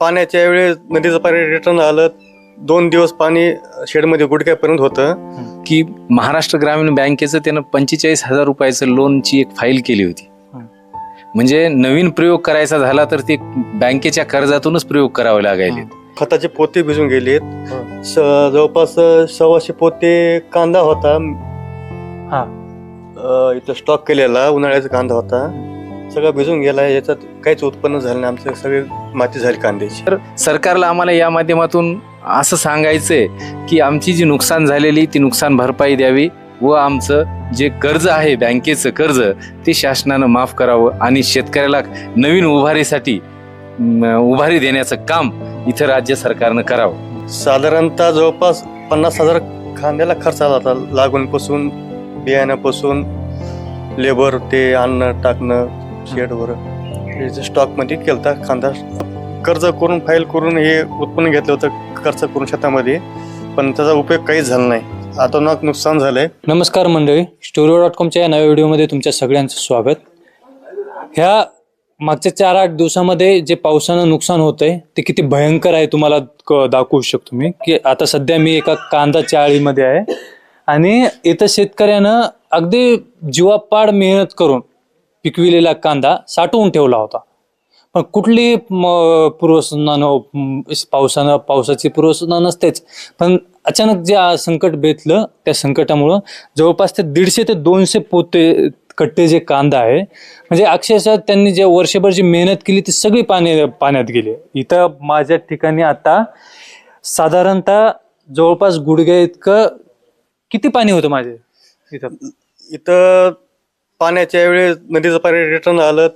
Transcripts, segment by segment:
पाण्याच्या वेळेस नदीचं पाणी रिटर्न आलं दोन दिवस पाणी शेडमध्ये गुडघ्यापर्यंत होतं. की महाराष्ट्र ग्रामीण बँकेचं त्यानं पंचेचाळीस हजार रुपयाचं लोनची एक फाईल केली होती. म्हणजे नवीन प्रयोग करायचा झाला तर ते बँकेच्या कर्जातूनच प्रयोग करावे लागायले खताचे पोते भिजून गेलेत. स- जवळपास सव्वाशे पोते कांदा होता. हा. इथं स्टॉक केलेला उन्हाळ्याचा कांदा होता. सगळं भिजून गेला याच्यात काहीच उत्पन्न झालं नाही आमचं सगळे माती झाली कांद्याची. तर सरकारला आम्हाला या माध्यमातून असं सांगायचंय की आमची जी नुकसान झालेली ती नुकसान भरपाई द्यावी व आमचं जे कर्ज आहे बँकेचं कर्ज ते शासनानं माफ करावं आणि शेतकऱ्याला नवीन उभारीसाठी उभारी देण्याचं काम इथं राज्य सरकारनं करावं. साधारणतः जवळपास पन्नास हजार कांद्याला खर्च आला होता लागवणपासून बियाण्यापासून लेबर ते आणणं टाकणं शेडवर स्टॉकमध्ये केलता कांदा कर्ज करून फाईल करून हे उत्पन्न घेतलं होतं खर्च करून शेतामध्ये पण त्याचा उपयोग काहीच झाला नाही. अतोनात नुकसान झालंय. नमस्कार मंडळी. स्टोरी डॉट कॉमच्या या नव्या व्हिडिओमध्ये तुमच्या सगळ्यांचं स्वागत. ह्या मागच्या चार आठ दिवसामध्ये जे पावसानं नुकसान होतंय ते किती भयंकर आहे तुम्हाला क- दाखवू शकतो मी. की आता सध्या मी एका कांदा चाळीमध्ये आहे. आणि इथं शेतकऱ्यानं अगदी जीवापाड मेहनत करून पिकविलेला कांदा साठवून ठेवला होता. पण कुठली म- पूर्वसूचना न पावसानं पावसाची पूर्वसूचना नसतेच. पण अचानक जे संकट बेतलं त्या संकटामुळं जवळपास ते दीडशे ते दोनशे पोते कट्टे जे कांदा आहे म्हणजे अक्षरशः त्यांनी जे वर्षभर जी मेहनत केली ती सगळी पाणी पाण्यात गेली. इथं माझ्या ठिकाणी आता साधारणतः जवळपास गुडघ्या इतकं किती पाणी होतं माझे? इथं. इथं पाण्याच्या वेळेस नदीचं पाणी रिटर्न आलं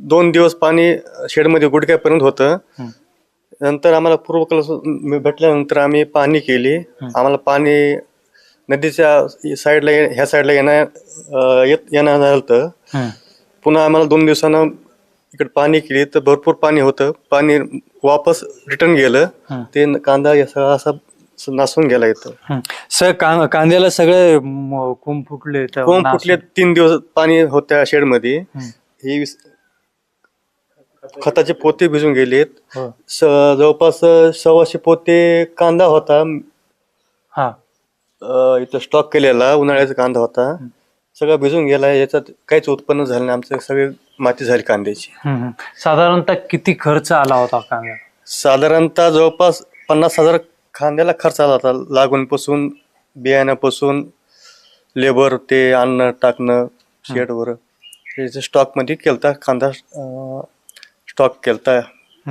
दोन दिवस पाणी शेडमध्ये गुडघ्यापर्यंत होतं. नंतर आम्हाला पूर्वकल्प भेटल्यानंतर आम्ही पाणी केली. आम्हाला पाणी नदीच्या साईडला ह्या साईडला येण्या अं, येत येणं झालं. पुन्हा आम्हाला दोन दिवसानं इकडे पाणी केली. तर भरपूर पाणी होतं. पाणी वापस रिटर्न गेलं. ते कांदा या सगळा असा नासून गेला इथं. सर कां- कांद्याला सगळे म, कोंब फुटले कोंब फुटले तीन दिवस पाणी होत्या शेडमध्ये. हं. ही विस- खताचे पोते भिजून गेलेत. हो. स- जवळपास सव्वाशे पोते कांदा होता. हा. अं, इथं स्टॉक केलेला उन्हाळ्याचा कांदा होता. सगळं भिजून गेला. याच्यात काहीच उत्पन्न झालं नाही. आमचं सगळे माती झाली कांद्याची. साधारणतः किती खर्च आला होता कांद्याला? साधारणतः जवळपास पन्नास हजार कांद्याला खर्च आला होता. लागवणपासून बियाण्यापासून लेबर ते आणणं टाकणं शेडवर. स्टॉकमध्ये केलता कांदा स्टॉक केलता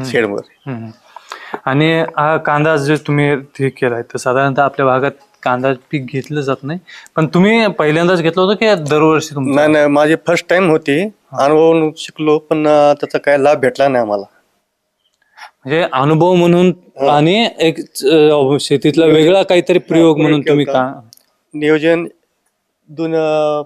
शेडवर. हं. आणि हा कांदा जे तुम्ही हे केलाय तर साधारणतः आपल्या भागात कांदा पीक घेतलं जात नाही. पण तुम्ही पहिल्यांदाच घेतलं होतं की दरवर्षी तुमचं? नाही नाही माझी फर्स्ट टाइम होती. अनुभव शिकलो पण अं, त्याचा काय लाभ भेटला नाही आम्हाला. म्हणजे अनुभव म्हणून आणि एक अं, शेतीतला वेगळा काहीतरी प्रयोग म्हणून तुम्ही का? नियोजन दोन अं,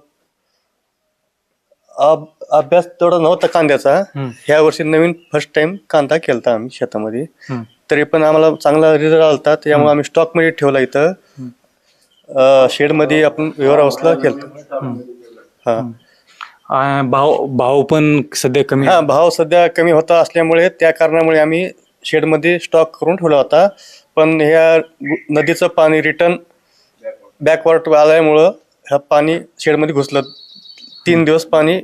अब- अभ्यास तेवढा नव्हता कांद्याचा. हं, ह्या वर्षी नवीन फर्स्ट टाइम कांदा केलता आम्ही शेतामध्ये. हं. तरी पण आम्हाला चांगला रिझल्ट आलता. त्यामुळे आम्ही स्टॉकमध्ये ठेवला इथं. शेडमध्ये आपण व्यवहार हाऊसला केलता. हा. अं, भाव भाव पण सध्या कमी हा भाव सध्या कमी होता असल्यामुळे त्या कारणामुळे आम्ही शेडमध्ये स्टॉक करून ठेवला होता. पण ह्या नदीचं पाणी रिटर्न बॅकवॉर्ड आल्यामुळं ह्या पाणी शेडमध्ये घुसलं. तीन दिवस पाणी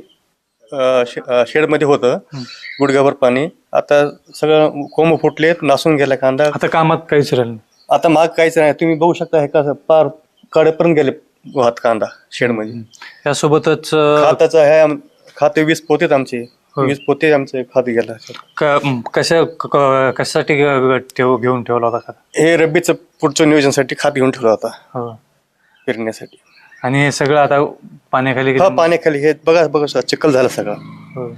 अं, शे- अं, शेडमध्ये होतं. गुडघ्याभर पाणी. आता सगळं कोंब फुटलेत नासून गेला कांदा. आता कामात काहीच राहिलं नाही. आता माग काहीच नाही. तुम्ही बघू शकता हे कसं पार कडेपर्यंत गेले वाहत कांदा शेडमध्ये. त्यासोबतच अं, खाताचं आम- खाते वीस पोतेत आमचे. वीस पोते आमचे खात गेला क- कशा क- क- कशासाठी ठेव घेऊन ठेवला होता खाता हे रब्बीचं पुढच्या नियोजनासाठी खात घेऊन ठेवला होता. हो. पेरण्यासाठी. आणि हे सगळं आता पाण्याखाली हा पाण्याखाली हे बघा बघा सर, चिखल झाला सगळं. हो.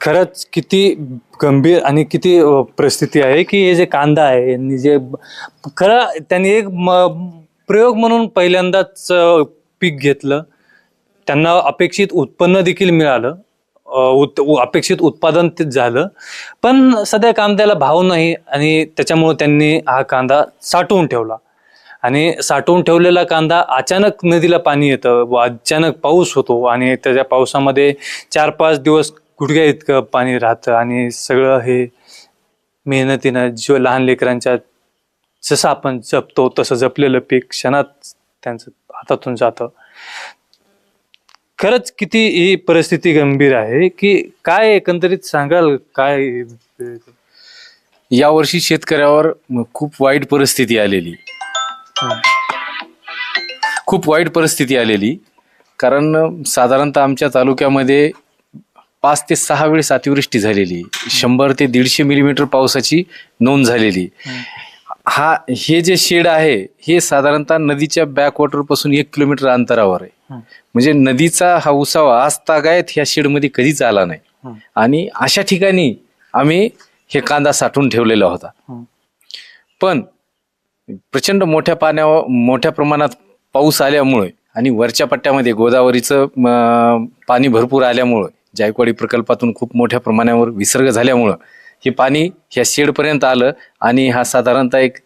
खरंच किती गंभीर आणि किती अ, परिस्थिती आहे की हे जे कांदा आहे यांनी जे खरं त्यांनी एक म- प्रयोग म्हणून पहिल्यांदाच अ, पीक घेतलं. त्यांना अपेक्षित उत्पन्न देखील मिळालं. उत- अपेक्षित उत्पादन झालं. पण सध्या कांद्याला भाव नाही आणि त्याच्यामुळे त्यांनी हा कांदा साठवून ठेवला. आणि साठवून ठेवलेला कांदा अचानक नदीला पाणी येतं व अचानक पाऊस होतो आणि त्याच्या पावसामध्ये चार पाच दिवस गुडघ्या इतकं पाणी राहतं आणि सगळं हे मेहनतीनं जो लहान लेकरांच्या जसं आपण जपतो तसं जपलेलं पीक क्षणात त्यांचं हातातून जातं. खरंच किती ही परिस्थिती गंभीर आहे की काय एकंदरीत सांगाल? काय यावर्षी शेतकऱ्यावर खूप वाईट परिस्थिती आलेली. खूप वाईट परिस्थिती आलेली. कारण साधारणतः आमच्या तालुक्यामध्ये पाच ते सहा वेळेस अतिवृष्टी झालेली. शंभर ते दीडशे मिलीमीटर पावसाची नोंद झालेली. हा हे जे शेड आहे हे साधारणतः नदीच्या बॅकवॉटरपासून एक किलोमीटर अंतरावर आहे. म्हणजे नदीचा हा उसावा आज तागायत ह्या शेडमध्ये कधीच आला नाही. आणि अशा ठिकाणी आम्ही हे कांदा साठवून ठेवलेला होता. पण प्रचंड मोठ्या पाण्यावर मोठ्या प्रमाणात पाऊस आल्यामुळे आणि वरच्या पट्ट्यामध्ये गोदावरीचं पाणी भरपूर आल्यामुळं जायकवाडी प्रकल्पातून खूप मोठ्या प्रमाणावर विसर्ग झाल्यामुळं हे पाणी ह्या शेडपर्यंत आलं आणि हा साधारणतः एक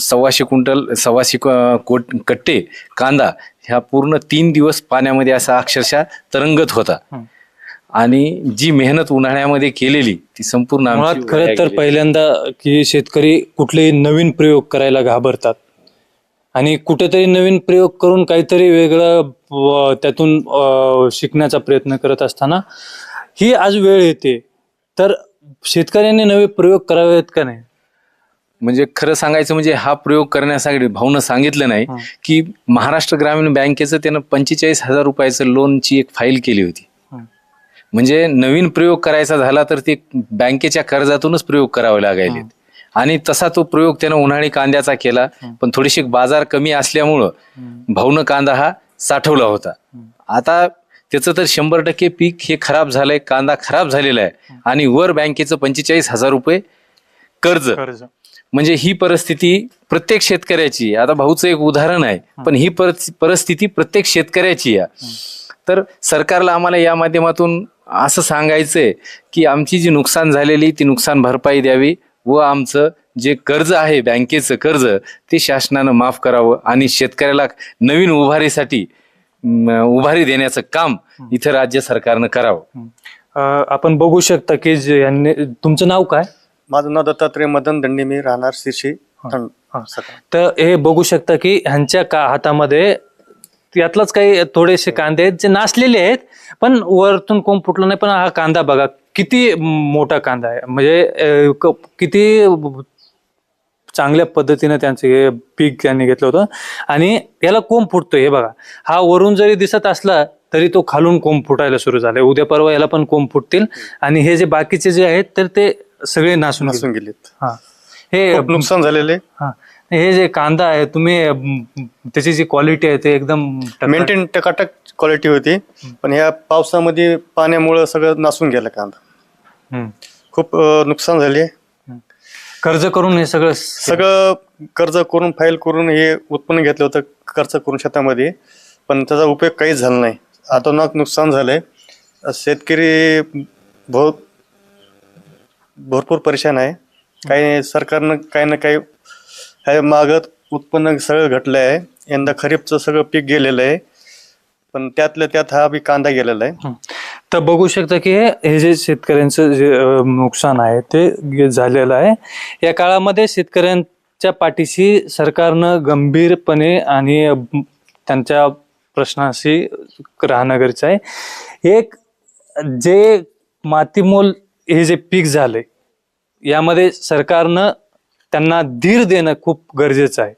सव्वाशे क्विंटल सव्वाशे कोट कट्टे कांदा ह्या पूर्ण तीन दिवस पाण्यामध्ये असा अक्षरशः तरंगत होता. आणि जी मेहनत उन्हाळ्यामध्ये केलेली ती संपूर्ण खरं तर. पहिल्यांदा की शेतकरी कुठलेही नवीन प्रयोग करायला घाबरतात आणि कुठेतरी नवीन प्रयोग करून काहीतरी वेगळं त्यातून शिकण्याचा प्रयत्न करत असताना ही आज वेळ येते तर शेतकऱ्यांनी नवे प्रयोग करावेत का नाही? म्हणजे खरं सांगायचं म्हणजे हा प्रयोग करण्यासाठी भाऊनं सांगितलं नाही हं. की महाराष्ट्र ग्रामीण बँकेचं त्यानं पंचेचाळीस हजार रुपयाचं लोनची एक फाईल केली होती. हं. म्हणजे नवीन प्रयोग करायचा झाला तर ते बँकेच्या कर्जातूनच प्रयोग करावे लागायले आणि तसा तो प्रयोग त्यानं उन्हाळी कांद्याचा केला पण थोडीशी बाजार कमी असल्यामुळं भाऊनं कांदा हा साठवला होता. आता त्याचं तर शंभर टक्के पीक हे खराब झालंय कांदा खराब झालेला आहे. आणि वर बँकेचं पंचेचाळीस हजार रुपये कर्ज. कर्ज. म्हणजे ही परिस्थिती प्रत्येक शेतकऱ्याची. आता भाऊचं एक उदाहरण आहे पण ही परिस- परिस्थिती प्रत्येक शेतकऱ्याची आहे. तर सरकारला आम्हाला या माध्यमातून असं सांगायचंय की आमची जी नुकसान झालेली ती नुकसान भरपाई द्यावी व आमचं जे कर्ज आहे बँकेचं कर्ज ते शासनानं माफ करावं आणि शेतकऱ्याला नवीन उभारीसाठी उभारी देण्याचं काम इथं राज्य सरकारनं करावं. अं, आपण बघू शकता की जे यांनी तुमचं नाव काय? माझं नाव दत्तात्रय मदन दंडी मी राहणार शिरशी सकाळ तर हे बघू शकता की ह्यांच्या का हातामध्ये यातलाच काही थोडेसे कांदे आहेत जे नासलेले आहेत पण वरतून कोंब फुटलं नाही पण हा कांदा बघा किती मोठा कांदा आहे. म्हणजे अं, क- किती चांगल्या पद्धतीने त्यांचं हे पीक त्यांनी घेतलं होतं. आणि याला कोंब फुटतोय हे बघा. हा वरून जरी दिसत असला तरी तो खालून कोंब फुटायला सुरू झालाय. उद्या परवा याला पण कोंब फुटतील. आणि हे जे बाकीचे जे आहेत तर ते सगळे नासून. नसून गेलेत. हा. हे नुकसान झालेले हा. हे जे कांदा आहे तुम्ही त्याची जी क्वालिटी आहे ते एकदम मेंटेन टकाटक क्वालिटी होती. पण ह्या पावसामध्ये पाण्यामुळं सगळं नासून गेलं कांदा. खूप नुकसान झाले. कर्ज करून हे सगळं सगळं कर्ज करून फाईल करून हे उत्पन्न घेतलं होतं खर्च करून शेतामध्ये पण त्याचा उपयोग काहीच झाला नाही. अतोनात नुकसान झालंय. शेतकरी बहुत भरपूर परेशान आहे. काही सरकारनं काही ना काही ह्या मागत उत्पन्न सगळं घटलं आहे यंदा खरीपचं सगळं पीक गेलेलं आहे. पण त्यातल्या त्यात हा बी कांदा गेलेला आहे. हं. तर बघू शकता की हे हे जे शेतकऱ्यांचं जे नुकसान आहे ते झालेलं आहे. या काळामध्ये शेतकऱ्यांच्या पाठीशी सरकारनं गंभीरपणे आणि त्यांच्या प्रश्नाशी राहणं गरजेचं आहे. एक जे मातीमोल हे जे पीक झाले यामध्ये सरकारनं त्यांना धीर देणं खूप गरजेचं आहे.